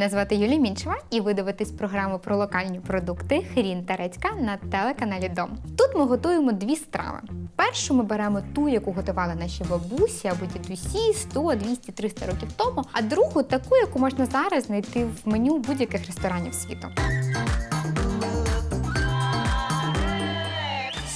Мене звати Юлія Мінчева, і ви дивитесь програму про локальні продукти Хрін та Редька на телеканалі Дом. Тут ми готуємо дві страви. Першу ми беремо ту, яку готували наші бабусі або дідусі 100, 200, 300 років тому, а другу таку, яку можна зараз знайти в меню будь-яких ресторанів світу.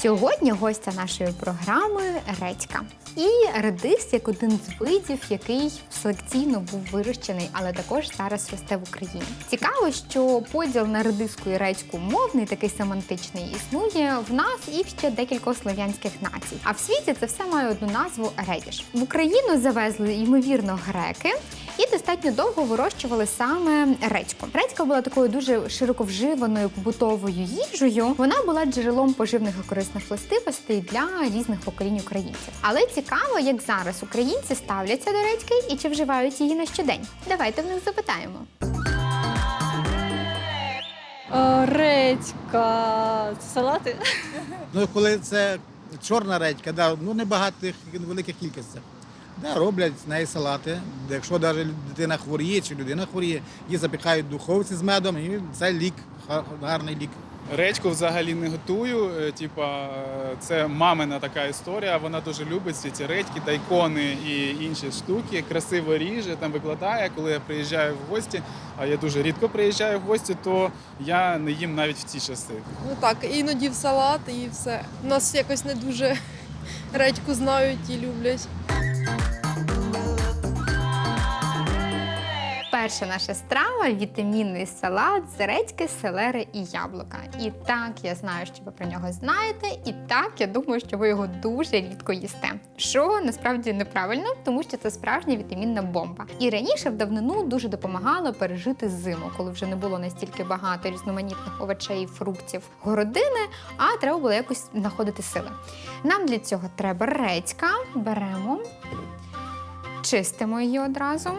Сьогодні гостя нашої програми редька. І редис як один з видів, який селекційно був вирощений, але також зараз росте в Україні. Цікаво, що поділ на редиску і редьку мовний, такий семантичний, існує в нас і в ще декількох слов'янських націй. А в світі це все має одну назву редіш. В Україну завезли ймовірно греки. І достатньо довго вирощували саме редьку. Редька була такою дуже широко вживаною побутовою їжею. Вона була джерелом поживних і корисних властивостей для різних поколінь українців. Але цікаво, як зараз українці ставляться до редьки і чи вживають її на щодень. Давайте в них запитаємо. Е, Редька, салати. Ну, коли це чорна редька, да, ну небагатих великих кількостях. Да, роблять з неї салати. Якщо навіть дитина хворіє чи людина хворіє, її запікають в духовці з медом, і це лік, га- гарний лік. Редьку взагалі не готую. е, Типа, е, це мамина така історія. Вона дуже любить всі ці редьки, дайкони і інші штуки. Красиво ріже, там викладає. Коли я приїжджаю в гості, а я дуже рідко приїжджаю в гості, то я не їм навіть в ці часи. Ну так, іноді в салат і все. У нас якось не дуже редьку знають і люблять. Перша наша страва вітамінний салат з редьки, селери і яблука. І так я знаю, що ви про нього знаєте, і так я думаю, що ви його дуже рідко їсте. Що насправді неправильно, тому що це справжня вітамінна бомба. І раніше в давнину дуже допомагало пережити зиму, коли вже не було настільки багато різноманітних овочей, і фруктів, городини, а треба було якось знаходити сили. Нам для цього треба редька. Беремо, чистимо її одразу.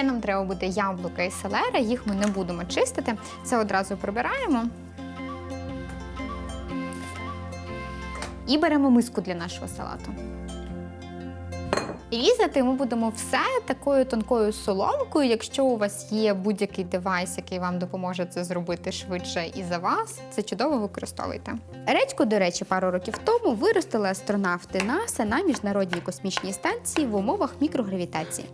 Ще нам треба буде яблука і селера, їх ми не будемо чистити. Це одразу прибираємо. І беремо миску для нашого салату. Різати ми будемо все такою тонкою соломкою. Якщо у вас є будь-який девайс, який вам допоможе це зробити швидше і за вас, це чудово використовуйте. Речку, до речі, пару років тому виростили астронавти НАСА на міжнародній космічній станції в умовах мікрогравітації.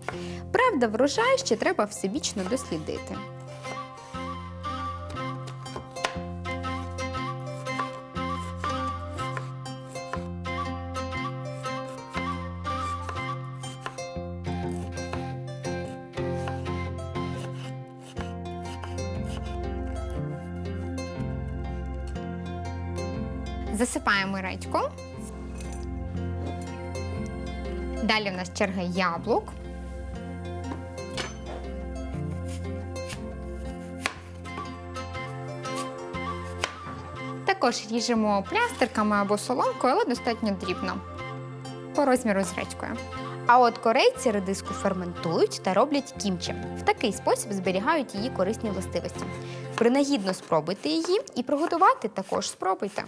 Правда, врожай ще треба всебічно дослідити. Засипаємо редьку. Далі в нас черга яблук. Також ріжемо плястерками або соломкою, але достатньо дрібно. По розміру з редькою. А от корейці редиску ферментують та роблять кімчі. В такий спосіб зберігають її корисні властивості. Принагідно спробуйте її і приготувати також спробуйте.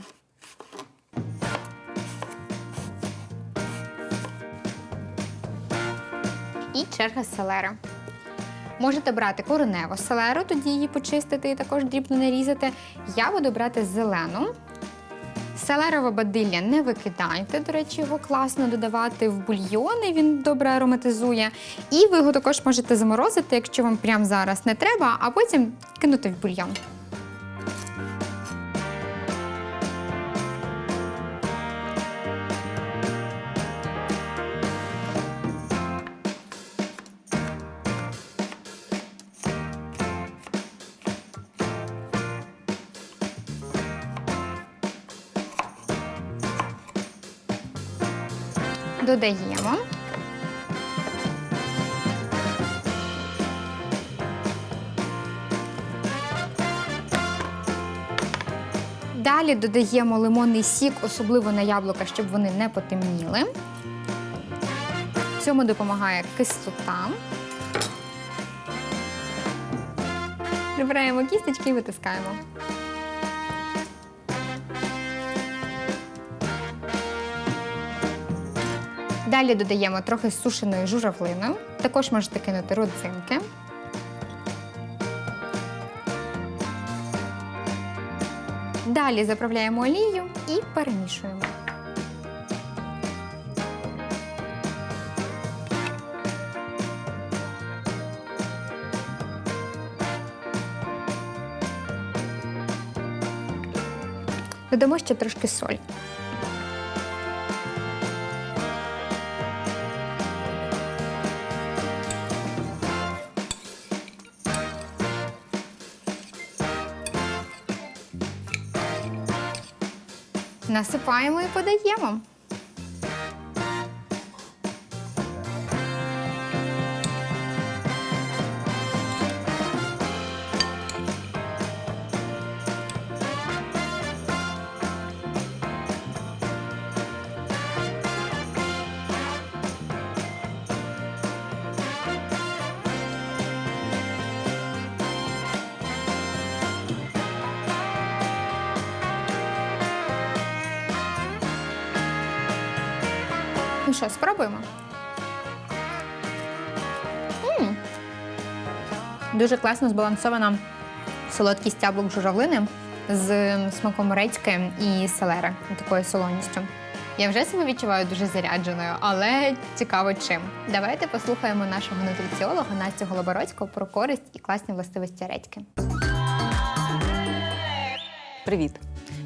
І черга селери. Можете брати кореневу селеру, тоді її почистити і також дрібно нарізати. Я буду брати зелену. Селерове бадилля не викидайте, до речі, його класно додавати в бульйони, він добре ароматизує. І ви його також можете заморозити, якщо вам прямо зараз не треба, а потім кинути в бульйон. Додаємо. Далі додаємо лимонний сік, особливо на яблука, щоб вони не потемніли. Цьому допомагає кислота. Прибираємо кісточки і витискаємо. Далі додаємо трохи сушеної журавлини. Також можете кинути родзинки. Далі заправляємо олією і перемішуємо. Додамо ще трошки солі. Насипаємо і подаємо. Ну що, спробуємо? м Дуже класно збалансована солодкість яблук журавлини з смаком редьки і селери, такою солоністю. Я вже себе відчуваю дуже зарядженою, але цікаво чим. Давайте послухаємо нашого нутриціолога Настю Голобородського про користь і класні властивості редьки. Привіт!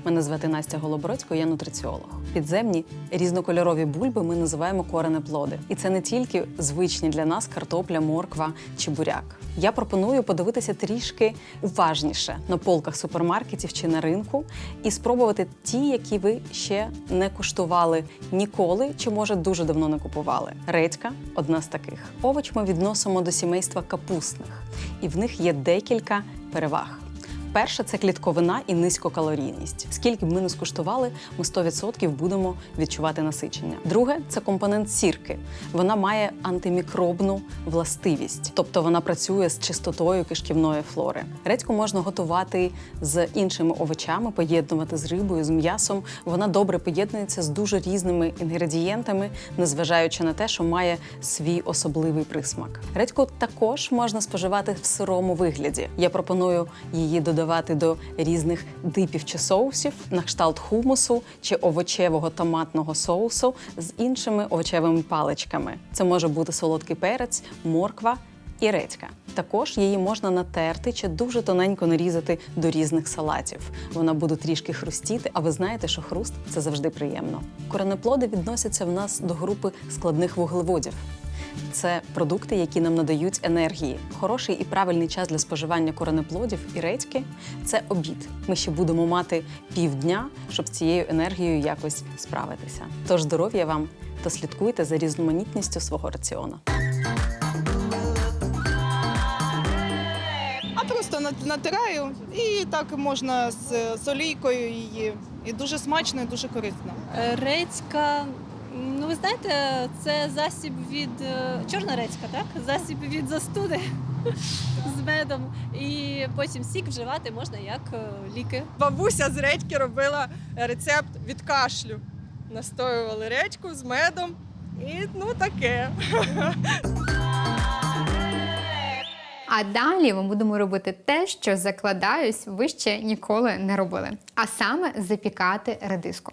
Мене звати Настя Голобородько, я нутриціолог. Підземні різнокольорові бульби ми називаємо коренеплоди. І це не тільки звичні для нас картопля, морква чи буряк. Я пропоную подивитися трішки уважніше на полках супермаркетів чи на ринку і спробувати ті, які ви ще не куштували ніколи, чи може дуже давно не купували. Редька одна з таких. Овоч ми відносимо до сімейства капустних, і в них є декілька переваг. Перше це клітковина і низькокалорійність. Скільки б ми не скуштували, ми 100% будемо відчувати насичення. Друге це компонент сірки. Вона має антимікробну властивість, тобто вона працює з чистотою кишківної флори. Редьку можна готувати з іншими овочами, поєднувати з рибою, з м'ясом. Вона добре поєднується з дуже різними інгредієнтами, незважаючи на те, що має свій особливий присмак. Редьку також можна споживати в сирому вигляді. Я пропоную її додавати до різних дипів чи соусів, на кшталт хумусу чи овочевого томатного соусу з іншими овочевими паличками. Це може бути солодкий перець, морква і редька. Також її можна натерти чи дуже тоненько нарізати до різних салатів. Вона буде трішки хрустіти, а ви знаєте, що хруст це завжди приємно. Коренеплоди відносяться в нас до групи складних вуглеводів. Це продукти, які нам надають енергії. Хороший і правильний час для споживання коренеплодів і редьки це обід. Ми ще будемо мати півдня, щоб цією енергією якось справитися. Тож здоров'я вам та слідкуйте за різноманітністю свого раціону. Натираю і так можна з, з олійкою її. І дуже смачно, і дуже корисно. Е, Редька. Ну, ви знаєте, це засіб від е, чорна редька, так? Засіб від застуди з медом. І потім сік вживати можна як е, ліки. Бабуся з редьки робила рецепт від кашлю. Настоювали редьку з медом і ну таке. А далі ми будемо робити те, що закладаюсь, ви ще ніколи не робили. А саме запікати редиску.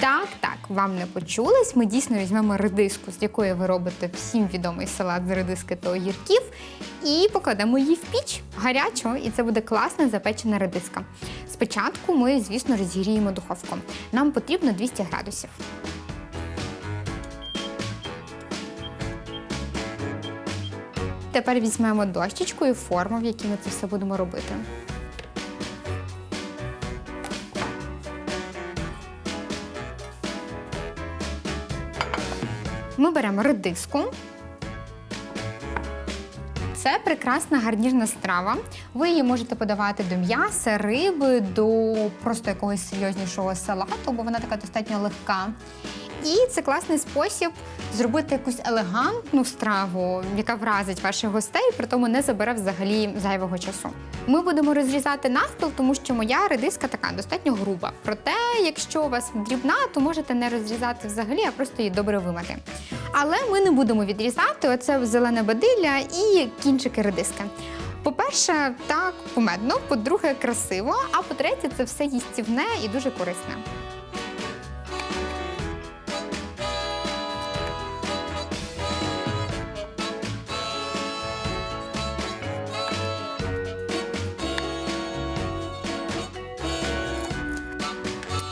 Так, так, вам не почулось. Ми дійсно візьмемо редиску, з якої ви робите всім відомий салат з редиски та огірків, і покладемо її в піч гарячу, і це буде класна запечена редиска. Спочатку ми, звісно, розігріємо духовку. Нам потрібно 200 градусів. Тепер візьмемо дощечку і форму, в якій ми це все будемо робити. Ми беремо редиску. Це прекрасна гарнірна страва. Ви її можете подавати до м'яса, риби, до просто якогось серйознішого салату, бо вона така достатньо легка. І це класний спосіб зробити якусь елегантну страву, яка вразить ваших гостей, при тому не забере взагалі зайвого часу. Ми будемо розрізати навпіл, тому що моя редиска така достатньо груба. Проте, якщо у вас дрібна, то можете не розрізати взагалі, а просто її добре вимити. Але ми не будемо відрізати оце зелене бадилля і кінчики редиски. По-перше, так кумедно, по-друге, красиво, а по-третє, це все їстівне і дуже корисне.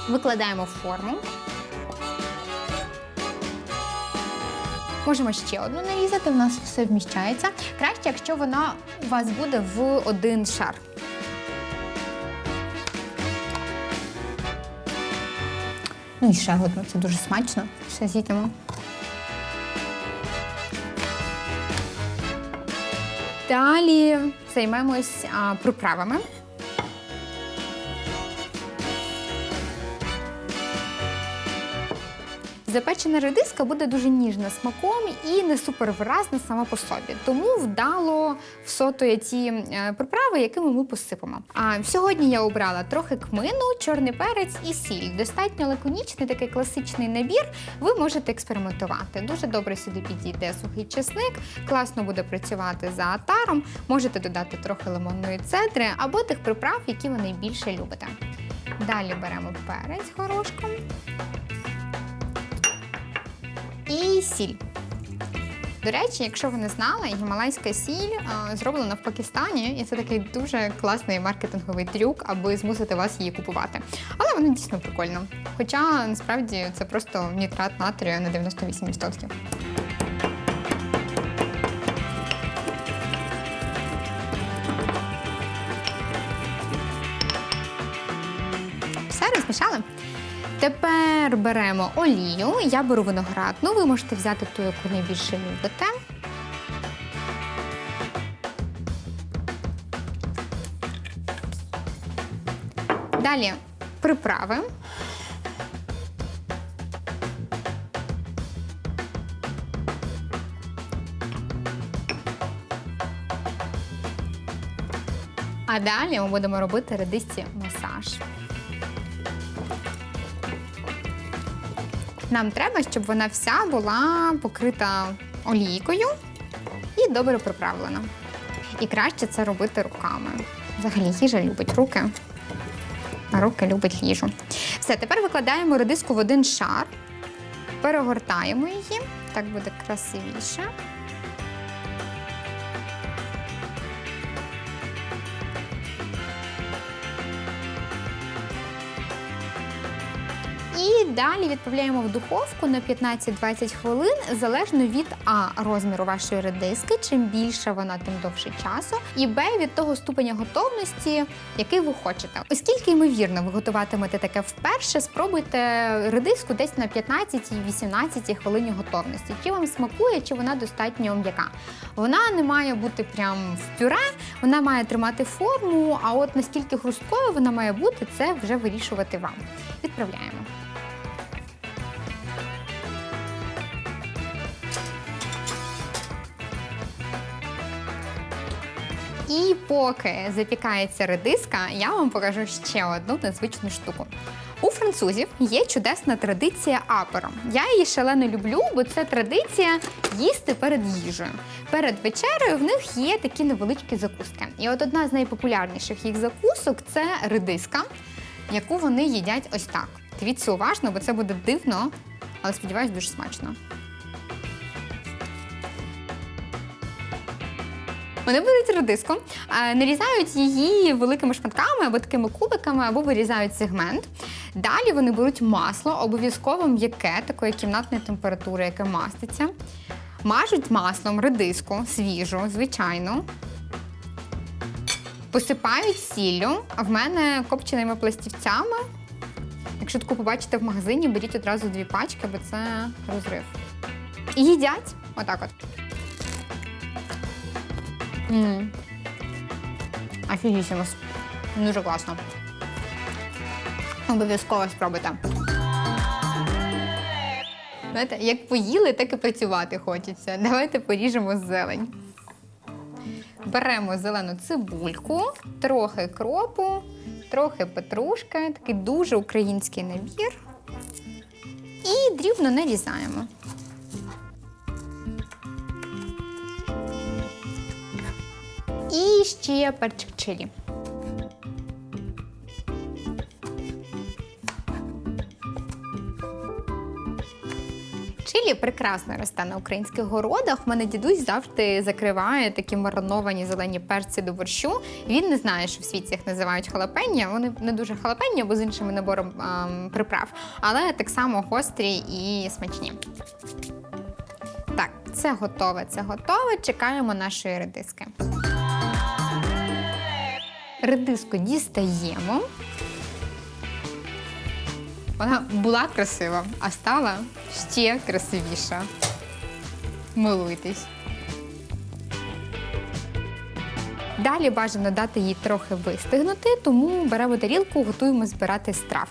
Викладаємо в форму. Можемо ще одну нарізати, у нас все вміщається. Краще, якщо вона у вас буде в один шар. Ну і ще одну, це дуже смачно. Все з'їдемо. Далі займемось а, приправами. Запечена редиска буде дуже ніжна смаком і не супервиразна сама по собі. Тому вдало всотує ті е, приправи, якими ми посипемо. А сьогодні я обрала трохи кмину, чорний перець і сіль. Достатньо лаконічний, такий класичний набір. Ви можете експериментувати. Дуже добре сюди підійде сухий чесник, класно буде працювати за атаром. Можете додати трохи лимонної цедри або тих приправ, які ви найбільше любите. Далі беремо перець горошком і сіль. До речі, якщо ви не знали, гімалайська сіль а, зроблена в Пакистані, і це такий дуже класний маркетинговий трюк, аби змусити вас її купувати. Але воно дійсно прикольно. Хоча насправді це просто нітрат натрію на 98%. Тепер беремо олію. Я беру виноградну. Ви можете взяти ту, яку найбільше любите. Далі приправи. А далі ми будемо робити редисці Нам треба, щоб вона вся була покрита олійкою і добре приправлена. І краще це робити руками. Взагалі їжа любить руки, а руки любить їжу. Все, тепер викладаємо редиску в один шар, перегортаємо її, так буде красивіше. І далі відправляємо в духовку на 15-20 хвилин, залежно від А розміру вашої редиски. Чим більша вона, тим довше часу. І Б від того ступеня готовності, який ви хочете. Оскільки ймовірно, ви готуватимете таке вперше, спробуйте редиску десь на 15-18 хвилині готовності. Чи вам смакує, чи вона достатньо м'яка. Вона не має бути прям в пюре, вона має тримати форму. А от наскільки хрусткою вона має бути, це вже вирішувати вам. Відправляємо. І поки запікається редиска, я вам покажу ще одну незвичну штуку. У французів є чудесна традиція аперо. Я її шалено люблю, бо це традиція їсти перед їжею. Перед вечерею в них є такі невеличкі закуски. І от одна з найпопулярніших їх закусок це редиска, яку вони їдять ось так. Дивіться уважно, бо це буде дивно, але сподіваюсь, дуже смачно. Вони беруть редиску, е, нарізають її великими шматками або такими кубиками, або вирізають сегмент. Далі вони беруть масло, обов'язково м'яке, такої кімнатної температури, яке маститься. Мажуть маслом редиску свіжу, звичайно. Посипають сіллю, а в мене копченими пластівцями. Якщо таку побачите в магазині, беріть одразу дві пачки, бо це розрив. І їдять отак от. Ммм. Офігісімос. Дуже класно. Обов'язково спробуйте. Знаєте, як поїли, так і працювати хочеться. Давайте поріжемо зелень. Беремо зелену цибульку, трохи кропу, трохи петрушки, такий дуже український набір. І дрібно нарізаємо. І ще перчик чилі. Чилі прекрасно росте на українських городах. У мене дідусь завжди закриває такі мариновані зелені перці до борщу. Він не знає, що в світі їх називають халапенья. Вони не дуже халапенья, бо з іншими набором ем, приправ, але так само гострі і смачні. Так, це готове, це готове. Чекаємо нашої редиски. Редиску дістаємо. Вона була красива, а стала ще красивіша. Милуйтесь. Далі бажано дати їй трохи вистигнути, тому беремо тарілку, готуємо збирати страву.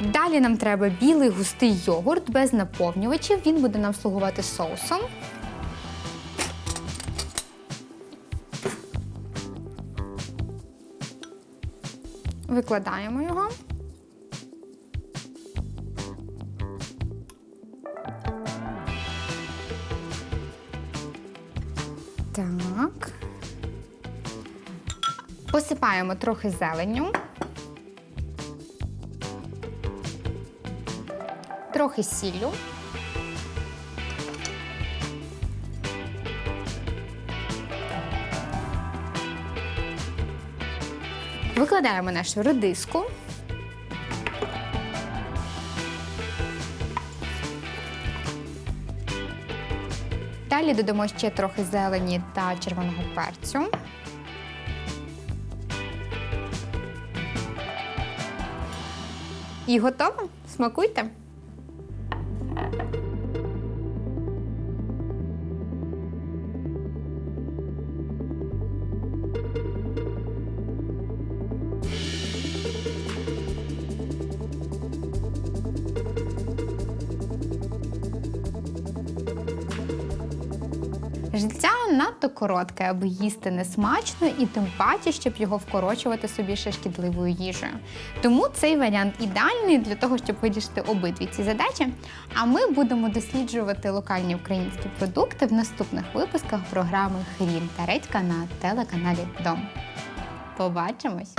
Далі нам треба білий густий йогурт без наповнювачів. Він буде нам слугувати соусом. Викладаємо його. Так. Посипаємо трохи зеленню. Трохи сіллю. Викладаємо нашу редиску. Далі додамо ще трохи зелені та червоного перцю. І готово. Смакуйте. Життя надто коротке, аби їсти несмачно і тим паче, щоб його вкорочувати собі ще шкідливою їжею. Тому цей варіант ідеальний для того, щоб вирішити обидві ці задачі. А ми будемо досліджувати локальні українські продукти в наступних випусках програми Хрін та Редька на телеканалі Дом. Побачимось!